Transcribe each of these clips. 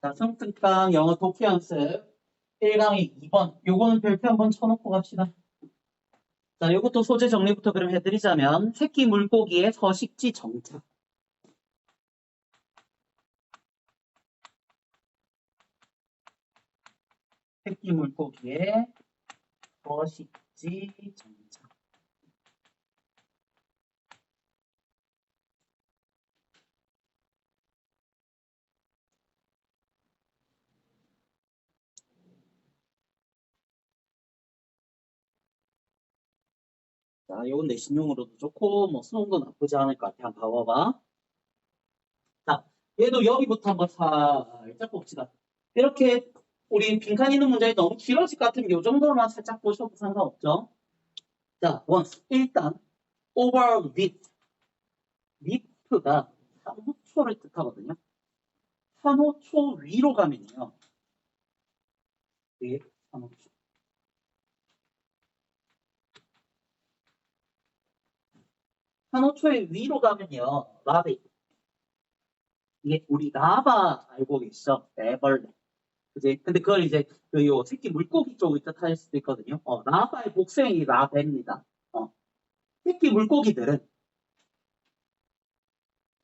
자, 승특강 영어 독해 연습 1강의 2번. 요거는 별표 한번 쳐놓고 갑시다. 자, 요것도 소재 정리부터 그럼 해드리자면 새끼 물고기의 서식지 정착. 새끼 물고기의 서식지 정착. 자, 요건 내 신용으로도 좋고, 뭐, 수능도 나쁘지 않을 것 같아. 한번 봐봐봐. 자, 얘도 여기부터 한번 살짝 봅시다. 이렇게, 우리 빈칸 있는 문장이 너무 길어질 것 같으면 요 정도만 살짝 보셔도 상관없죠. 자, once. 일단, over lift. lift가 산호초를 뜻하거든요. 산호초 위로 가면요. 네, 산호초. 산호초의 위로 가면요. 라베. 이게 우리 라바 알고 계시죠? 애벌레. 그지? 근데 그걸 이제 그요 새끼 물고기 쪽을 뜻할 수도 있거든요. 어, 라바의 복수형이 라베입니다. 어. 새끼 물고기들은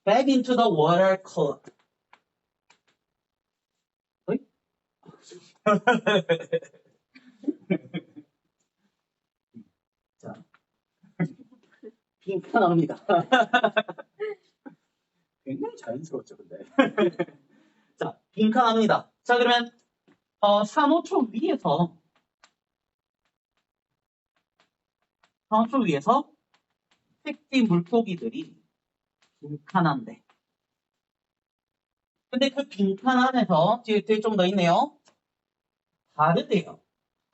back into the water column. 어이? 자. 빈칸합니다. 굉장히 자연스러웠죠, 근데. 자, 빈칸합니다. 자, 그러면, 어, 산호초 위에서, 산호초 위에서 새끼 물고기들이 빈칸한데. 근데 그 빈칸 안에서, 뒤에, 뒤에 좀 더 있네요. 다르대요.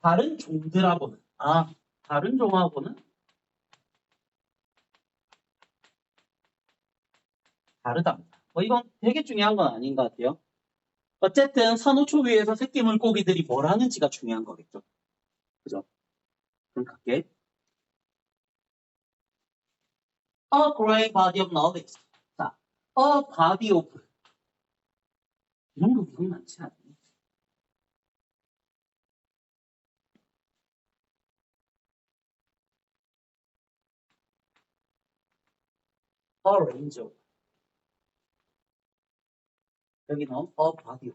다른 종들하고는. 아, 다른 종하고는 다르답니다. 뭐 이건 되게 중요한 건 아닌 것 같아요. 어쨌든 산호초 위에서 새끼 물고기들이 뭘 하는지가 중요한 거겠죠. 그죠? 그럼 갈게. A great body of knowledge. 자, a body of. 이런 거 이건 많지 않니? A range. 여기는 a body.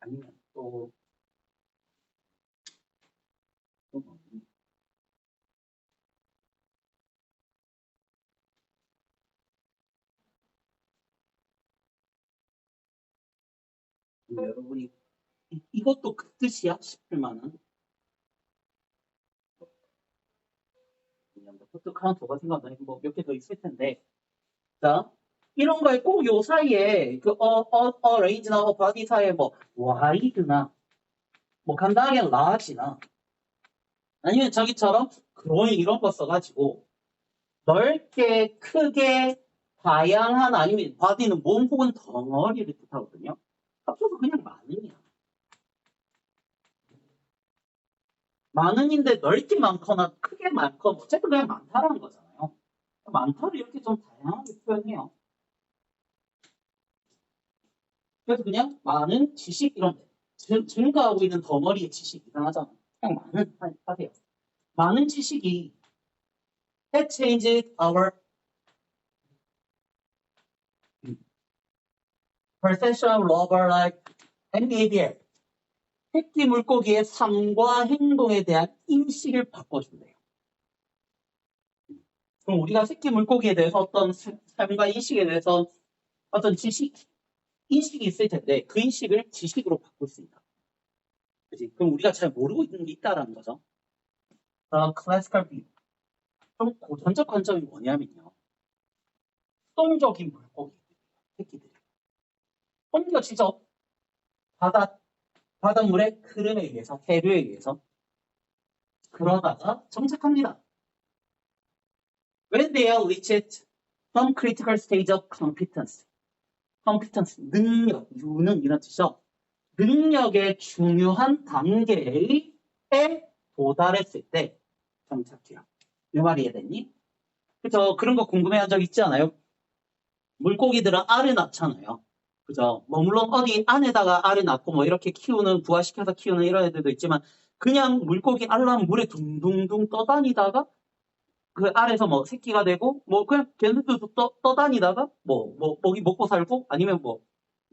아니면 또, 또 뭐니? 여러분이 이, 이것도 그 뜻이야 싶을 만한 포트 카운터가 생각나는 뭐몇 개 더 있을 텐데 자 이런 거에 꼭 요 사이에 그 어, 어, 어, 레인지나 어, 바디 사이에 뭐 와이드나 뭐 간단하게 라지나 아니면 저기처럼 그로잉 이런 거 써가지고 넓게 크게 다양한 아니면 바디는 몸 혹은 덩어리를 뜻하거든요. 합쳐서 그냥 많으냐. 많은인데 넓게 많거나 크게 많거나 어쨌든 그냥 많다라는 거잖아요. 많다를 이렇게 좀 다양하게 표현해요. 그래서 그냥 많은 지식 이런 데 증- 증가하고 있는 덩어리의 지식 이상하잖아. 그냥 많은 하- 하세요. 많은 지식이 has changed our perception of love life and behavior. 새끼 물고기의 삶과 행동에 대한 인식을 바꿔준대요. 그럼 우리가 새끼 물고기에 대해서 어떤 삶- 삶과 인식에 대해서 어떤 지식, 인식이 있을 텐데 그 인식을 지식으로 바꿀 수 있다. 그지? 그럼 우리가 잘 모르고 있는 게 있다라는 거죠. 어, 클래시컬 뷰. 좀 고전적 관점이 뭐냐면요. 수동적인 물고기, 새끼들. 혼자 진짜 바다, 바닷물의 흐름에 의해서, 해류에 의해서 그러다가 정착합니다. When they are reached some critical stage of competence. Competence, 능력, 유능 이런 뜻이죠. 능력의 중요한 단계에 도달했을 때 정착해요. 이 말이 이해됐니? 그죠? 그런 거 궁금해한 적 있지 않아요? 물고기들은 알을 낳잖아요. 그죠? 뭐 물론 어디 안에다가 알을 낳고 뭐 이렇게 키우는 부화시켜서 키우는 이런 애들도 있지만 그냥 물고기 알람 물에 둥둥둥 떠다니다가 그 알에서 뭐 새끼가 되고 뭐 그냥 걔네들도 떠, 떠다니다가 뭐뭐 먹이 먹고 살고 아니면 뭐,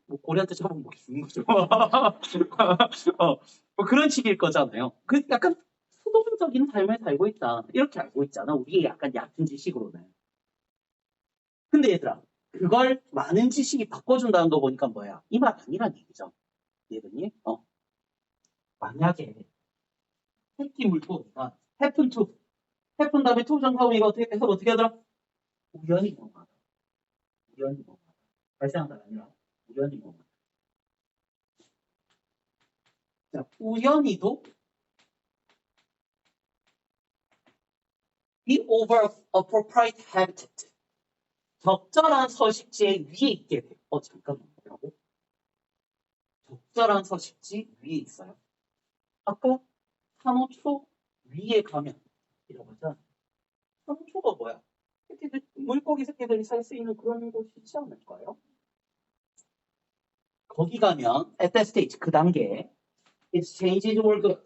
뭐 고래한테 잡으면 먹이 주는 거죠. 어, 뭐 그런 식일 거잖아요. 그 약간 수동적인 삶을 살고 있다 이렇게 알고 있잖아. 우리 약간 얕은 지식으로는. 근데 얘들아 그걸 많은 지식이 바꿔준다는 거 보니까 뭐야? 이 말 아니란 얘기죠. 얘들이 어 만약에 새끼 물고기가 happen to 해픈 다음에 투정하고 이거 어떻게 해서 어떻게 하더라? 우연히 뭔가 우연히 뭔가 발생한다가 아니라 우연히 뭔가 자 우연히도 be over appropriate habitat 적절한 서식지에 위에 있게 돼. 어 잠깐만 뭐라고? 적절한 서식지 위에 있어요. 아까 산호초 위에 가면 하잖아. 산호초가 뭐야? 새끼들, 물고기 새끼들이 살 수 있는 그런 곳이지 않을까요? 거기 가면 at that stage 그 단계에 it changes or good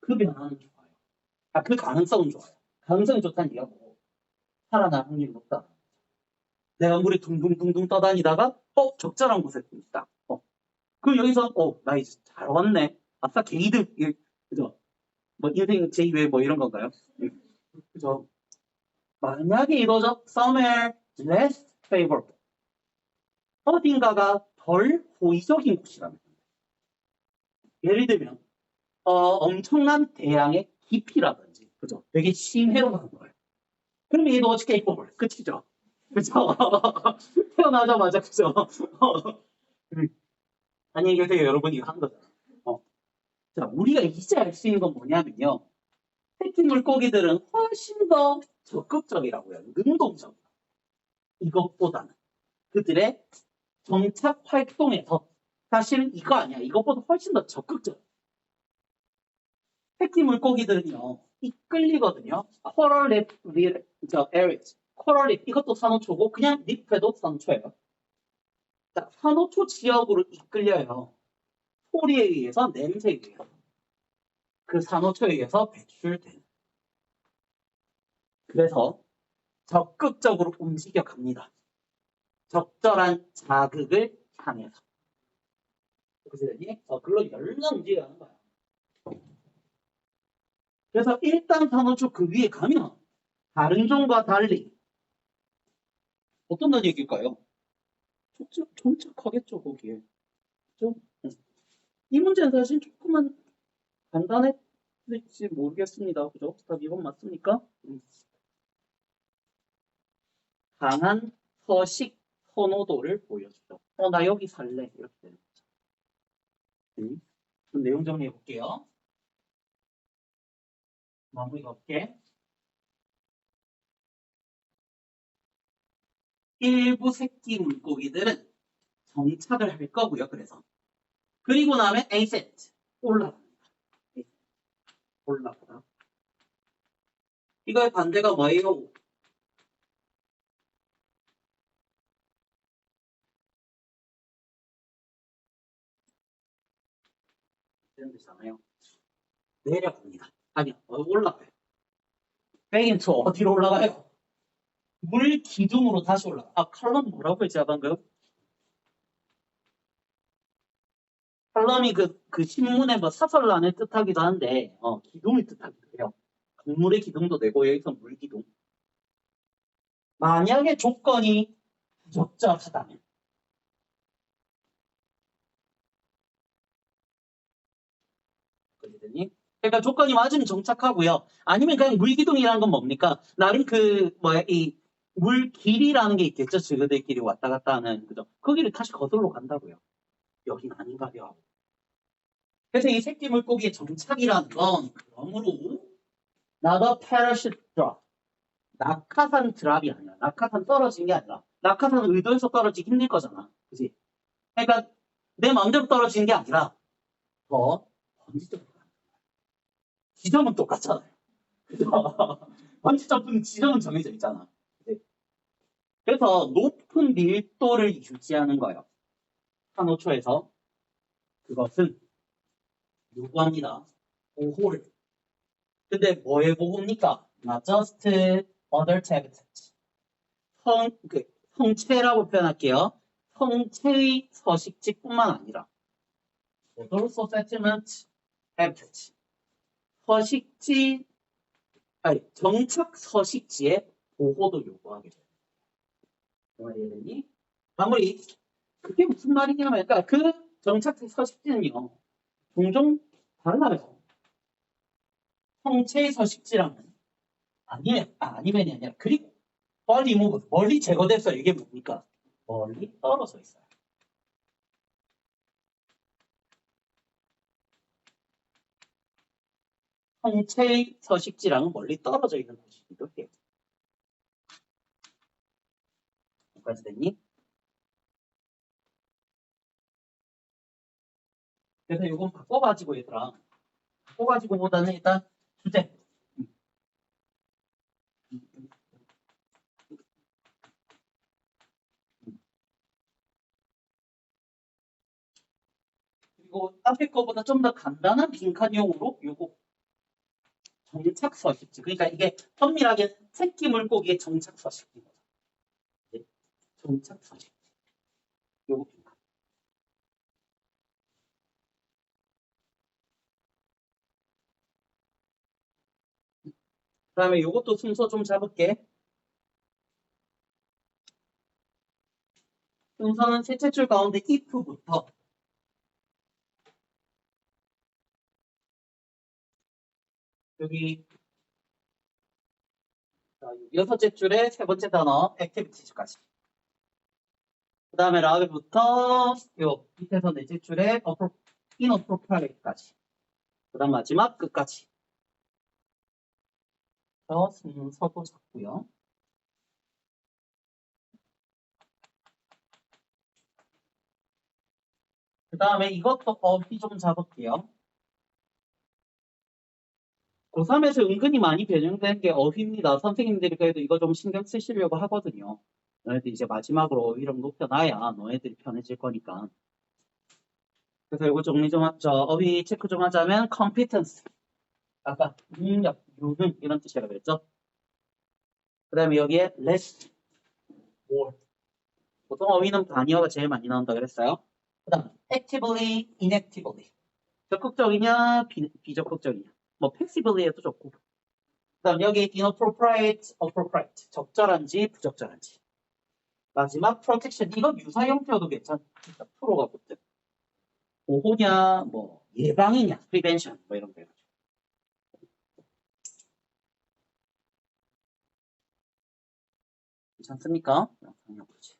그 변화는 좋아요. 아 그 가능성은 좋아요. 가능성이 좋다는 얘기가 뭐고 살아날 확률이 높다. 내가 물에 둥둥둥둥 떠다니다가 어 적절한 곳에 있다. 어. 그럼 여기서 어나 이제 잘 왔네. 아싸 게이드 이- 그죠? 뭐 인생 제2회 뭐 이런 건가요? 음. 그죠? 만약에 이거죠. somewhere less favorable. 어딘가가 덜 호의적인 곳이라면. 예를 들면, 어, 엄청난 대양의 깊이라든지, 그죠? 되게 심해로 가는 거예요. 그러면 얘도 어떻게 입법을 끝이죠. 그죠? 태어나자마자, 그죠? 음. 안녕히 계세요, 여러분이 한 거잖아. 어. 자, 우리가 이제 알 수 있는 건 뭐냐면요. 새끼 물고기들은 훨씬 더 적극적이라고요. 능동적. 이것보다는. 그들의 정착 활동에서 사실은 이거 아니야. 이것보다 훨씬 더 적극적. 새끼 물고기들은요, 이끌리거든요. 코럴 립, 리, 저, 에리스. 코럴 립, 이것도 산호초고, 그냥 립회도 산호초예요. 자, 산호초 지역으로 이끌려요. 소리에 의해서, 냄새에 의해서. 그 산호초에 의해서 배출된. 그래서 적극적으로 움직여 갑니다. 적절한 자극을 향해서. 그래서 어, 글로 열나 움직여가는 거야. 그래서 일단 산호초 그 위에 가면 다른 종과 달리 어떤 얘기일까요? 정착하겠죠 거기에. 응. 이 문제는 사실 조금만 간단했을지 모르겠습니다. 그죠? 스탑 2번 맞습니까? 음. 강한 서식 선호도를 보여주죠. 어, 나 여기 살래. 이렇게 되는 거죠. 음. 그럼 내용 정리해 볼게요. 마무리가 없게. 일부 새끼 물고기들은 정착을 할 거고요. 그래서 그리고 나면 ascent 올라갑니다. 올라가다. 이거의 반대가 뭐예요? 이런 뜻이잖아요. 내려갑니다. 아니요, 어, 올라가요. 베인트 어디로 올라가요? 물 기둥으로 다시 올라가. 아, 칼럼 뭐라고 했지, 방금? 칼럼이 그, 그 신문에 뭐 사설란을 뜻하기도 한데, 어, 기둥을 뜻하기도 해요. 동물의 기둥도 되고, 여기서 물 기둥. 만약에 조건이 적절하다면. 그러니까 조건이 맞으면 정착하고요. 아니면 그냥 물기둥이라는 건 뭡니까? 나름 그 뭐야 이 물길이라는 게 있겠죠. 저그들끼리 왔다 갔다 하는 그죠? 거기를 다시 거슬러 간다고요. 여긴 아닌가요? 그래서 이 새끼 물고기의 정착이라는 건 그러므로 나더 drop 낙하산 드랍이 아니야. 낙하산 떨어진 게 아니라 낙하산 의도해서 떨어지기 힘들 거잖아. 그지? 그러니까 내 마음대로 떨어지는 게 아니라 더 거야. 지점은 똑같잖아요. 번지점프는 지점은 정해져 있잖아. 그래서 높은 밀도를 유지하는 거예요. 산호초에서 그것은 요구합니다. 보호를. 근데 뭐의 보호입니까? Not just other habitats. 성, 그, 성체라고 표현할게요. 성체의 서식지뿐만 아니라 also settlement habitat. 서식지, 아니, 정착 서식지의 보호도 요구하게 돼요. 그 말이 되니? 마무리. 그게 무슨 말이냐면, 그러니까 그 정착 서식지는요, 종종 달라요. 성체의 서식지랑은 아니면, 아, 아니면이 아니라, 그리고 멀리 리무브, 멀리 제거됐어요. 이게 뭡니까? 멀리 떨어져 있어요. 성체의 서식지랑은 멀리 떨어져 있는 곳이기도 해요. 여기까지 됐니? 그래서 이건 바꿔가지고 얘들아. 바꿔가지고보다는 일단 주제. 그리고 앞에 거보다 좀 더 간단한 빈칸용으로 요거 정착 서식지. 그러니까 이게 엄밀하게 새끼 물고기의 정착 서식지거든. 네, 정착 서식지. 요거 다음에 요것도 순서 좀 잡을게. 순서는 셋째 줄 가운데 if부터 여기 자, 여섯째 줄에 세 번째 단어 activities까지. 그 다음에 라우부터 요 밑에서 넷째 줄에 appro- inappropriate까지. 그 다음 마지막 끝까지. 저 순서도 잡고요. 그 다음에 이것도 어휘 좀 잡을게요. 고3에서 은근히 많이 변형된 게 어휘입니다. 선생님들이 그래도 이거 좀 신경 쓰시려고 하거든요. 너희들 이제 마지막으로 어휘를 높여놔야 너희들이 편해질 거니까. 그래서 이거 정리 좀 하죠. 어휘 체크 좀 하자면 competence. 아까 능력, 유능 이런 뜻이라고 그랬죠. 그 다음에 여기에 less, more. 보통 어휘는 단위어가 제일 많이 나온다 그랬어요. 그 다음 actively, inactively. 적극적이냐, 비, 비적극적이냐. 뭐 passively 해도 좋고. 그 다음 여기 inappropriate, appropriate. 적절한지 부적절한지. 마지막 protection. 이건 유사 형태여도 괜찮습니다. 프로가 붙든. 보호냐, 뭐 예방이냐, prevention 뭐 이런 거 해가지고. 괜찮습니까? 보지.